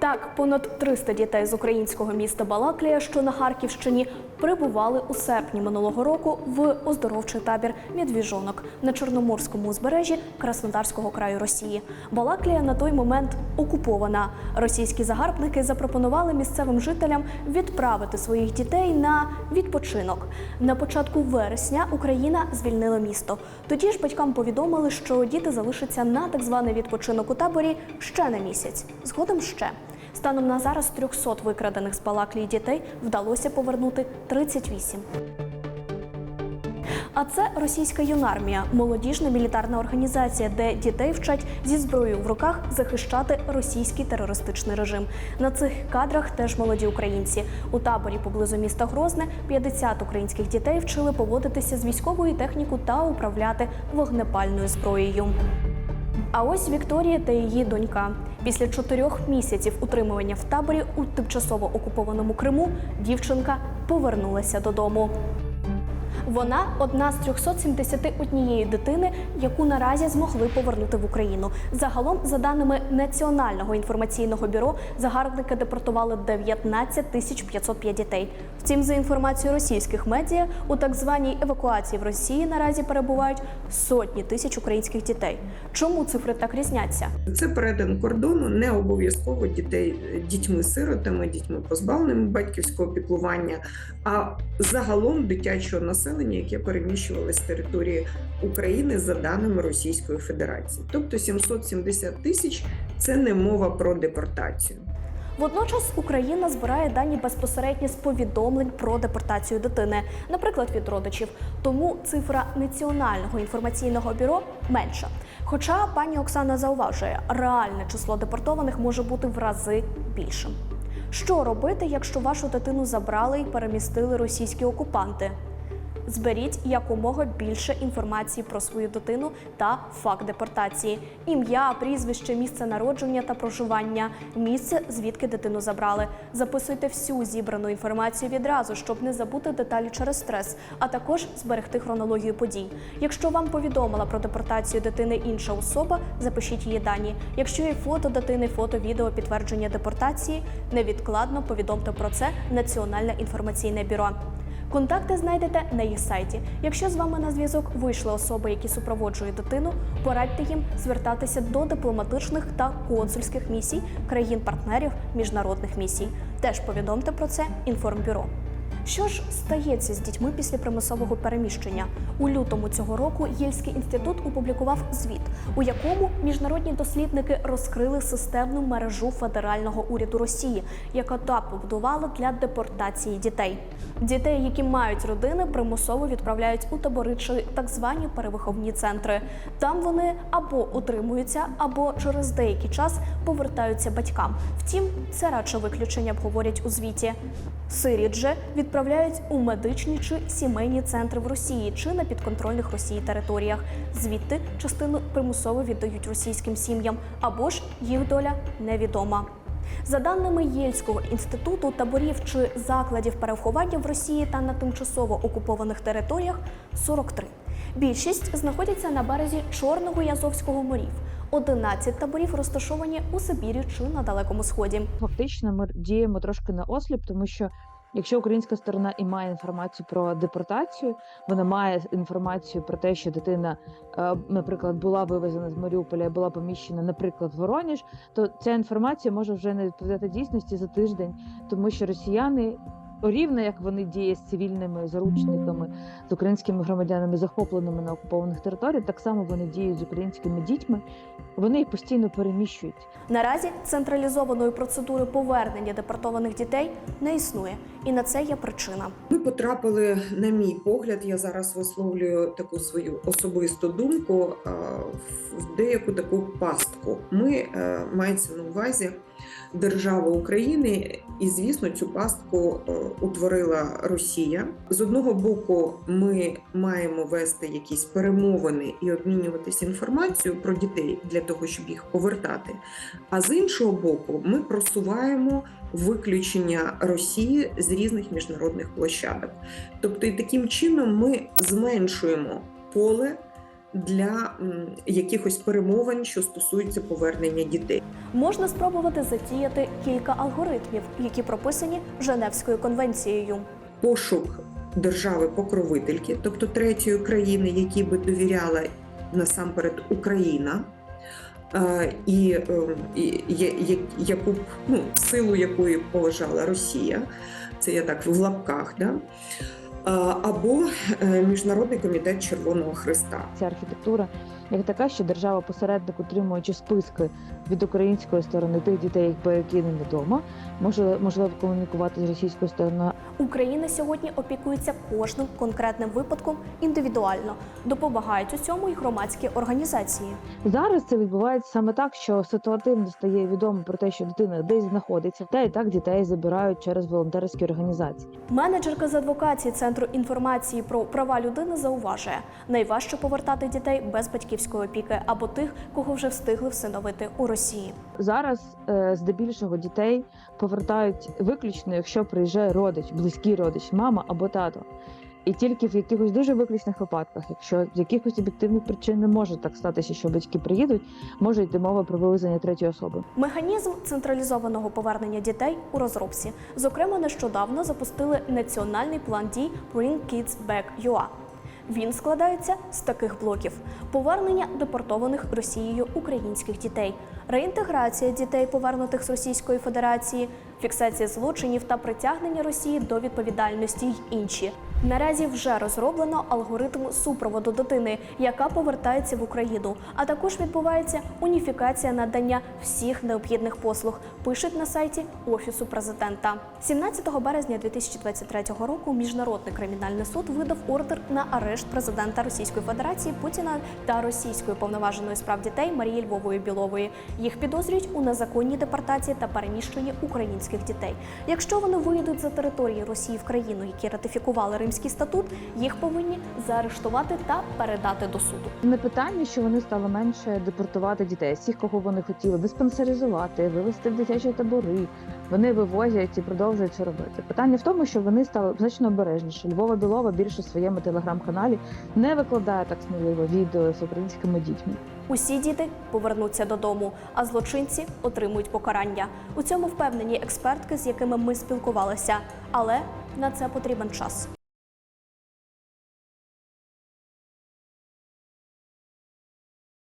Так, понад 300 дітей з українського міста Балаклія, що на Харківщині, прибували у серпні минулого року в оздоровчий табір Медвіжонок на Чорноморському узбережжі Краснодарського краю Росії. Балаклія на той момент окупована. Російські загарбники запропонували місцевим жителям відправити своїх дітей на відпочинок. На початку вересня Україна звільнила місто. Тоді ж батькам повідомили, що діти залишаться на так званий відпочинок у таборі ще на місяць. Згодом ще. Станом на зараз 300 викрадених з Балаклії дітей вдалося повернути 38. А це російська юнармія, молодіжна мілітарна організація, де дітей вчать зі зброєю в руках захищати російський терористичний режим. На цих кадрах теж молоді українці. У таборі поблизу міста Грозне 50 українських дітей вчили поводитися з військовою технікою та управляти вогнепальною зброєю. А ось Вікторія та її донька. Після чотирьох місяців утримування в таборі у тимчасово окупованому Криму дівчинка повернулася додому. Вона одна з 371 дитини, яку наразі змогли повернути в Україну. Загалом, за даними Національного інформаційного бюро, загарбники депортували 19 тисяч 505 дітей. Втім, за інформацією російських медіа, у так званій евакуації в Росії наразі перебувають сотні тисяч українських дітей. Чому цифри так різняться? Це перетин кордону не обов'язково дітей дітьми-сиротами, дітьми позбавленими батьківського піклування, а загалом дитячого населення, яке переміщувалося з території України за даними Російської Федерації. Тобто 770 тисяч це не мова про депортацію. Водночас Україна збирає дані безпосередньо з повідомлень про депортацію дитини, наприклад, від родичів. Тому цифра Національного інформаційного бюро менша. Хоча пані Оксана зауважує, реальне число депортованих може бути в рази більшим. Що робити, якщо вашу дитину забрали і перемістили російські окупанти? Зберіть якомога більше інформації про свою дитину та факт депортації: ім'я, прізвище, місце народження та проживання, місце, звідки дитину забрали. Записуйте всю зібрану інформацію відразу, щоб не забути деталі через стрес, а також зберегти хронологію подій. Якщо вам повідомила про депортацію дитини інша особа, запишіть її дані. Якщо є фото дитини, фото, відео підтвердження депортації, невідкладно повідомте про це Національне інформаційне бюро. Контакти знайдете на їх сайті. Якщо з вами на зв'язок вийшли особи, які супроводжують дитину, порадьте їм звертатися до дипломатичних та консульських місій країн-партнерів міжнародних місій. Теж повідомте про це інформбюро. Що ж стається з дітьми після примусового переміщення? У лютому цього року Єльський інститут опублікував звіт, у якому міжнародні дослідники розкрили системну мережу федерального уряду Росії, яка та побудувала для депортації дітей. Дітей, які мають родини, примусово відправляють у табори чи так звані перевиховні центри. Там вони або утримуються, або через деякий час повертаються батькам. Втім, це радше виключення обговорять у звіті. Сиріт же відправляють у медичні чи сімейні центри в Росії чи на підконтрольних Росії територіях. Звідти частину примусово віддають російським сім'ям, або ж їх доля невідома. За даними Єльського інституту, таборів чи закладів переховання в Росії та на тимчасово окупованих територіях 43. Більшість знаходяться на березі Чорного і Азовського морів. 11 таборів розташовані у Сибірі чи на Далекому Сході. Фактично, ми діємо трошки на осліп, тому що якщо українська сторона і має інформацію про депортацію, вона має інформацію про те, що дитина, е, наприклад, була вивезена з Маріуполя і була поміщена, наприклад, в Воронеж, то ця інформація може вже не відповідати дійсності за тиждень, тому що росіяни. Рівно як вони діють з цивільними заручниками, з українськими громадянами, захопленими на окупованих територіях, так само вони діють з українськими дітьми. Вони їх постійно переміщують. Наразі централізованої процедури повернення депортованих дітей не існує, і на це є причина. Ми потрапили, на мій погляд, я зараз висловлюю таку свою особисту думку в деяку таку пастку. Ми е, мається на увазі держава України, і звісно, цю пастку е, утворила Росія. З одного боку, ми маємо вести якісь перемовини і обмінюватися інформацією про дітей для того, щоб їх повертати. А з іншого боку, ми просуваємо виключення Росії з різних міжнародних площадок. Тобто, і таким чином ми зменшуємо поле для якихось перемовин, що стосуються повернення дітей. Можна спробувати затіяти кілька алгоритмів, які прописані Женевською конвенцією. Пошук держави-покровительки, тобто третьої країни, якій би довіряла насамперед Україна. е, І, е, яку ну, силу якої поважала Росія, це я так в лапках, да? Або е, Міжнародний комітет Червоного Христа. Ця архітектура як така, що держава посередник, утримуючи списки від української сторони тих дітей, які невідомо, може можливо комунікувати з російською стороною. Україна сьогодні опікується кожним конкретним випадком індивідуально. Допомагають у цьому і громадські організації. Зараз це відбувається саме так, що ситуативно стає відомо про те, що дитина десь знаходиться, та і так дітей забирають через волонтерські організації. Менеджерка з адвокації Центру інформації про права людини зауважує, найважче повертати дітей без батьківської опіки або тих, кого вже встигли всиновити у Росії. Зараз е, здебільшого дітей повертають виключно, якщо приїжджає родич, близький родич, мама або тато. І тільки в якихось дуже виключних випадках, якщо з якихось об'єктивних причин не може так статися, що батьки приїдуть, може йти мова про вивезення третьої особи. Механізм централізованого повернення дітей у розробці. Зокрема, нещодавно запустили національний план дій Bring Kids Back UA. Він складається з таких блоків: повернення депортованих Росією українських дітей, реінтеграція дітей, повернутих з Російської Федерації, фіксація злочинів та притягнення Росії до відповідальності й інші. Наразі вже розроблено алгоритм супроводу дитини, яка повертається в Україну. А також відбувається уніфікація надання всіх необхідних послуг. Пишуть на сайті Офісу президента. 17 березня 2023 року Міжнародний кримінальний суд видав ордер на арешт президента Російської Федерації Путіна та російської повноваженої з прав дітей Марії Львової Білової. Їх підозрюють у незаконній депортації та переміщенні українських дітей. Якщо вони виїдуть за території Росії в країну, які ратифікували Римський статут, їх повинні заарештувати та передати до суду. Не питання, що вони стали менше депортувати дітей, всіх, кого вони хотіли, диспансеризувати, вивезти в дитячі табори. Вони вивозять і продовжують це робити. Питання в тому, що вони стали значно обережніше. Львова Білова більше в своєму телеграм-каналі не викладає так сміливо відео з українськими дітьми. Усі діти повернуться додому, а злочинці отримують покарання. У цьому впевнені експертки, з якими ми спілкувалися. Але на це потрібен час.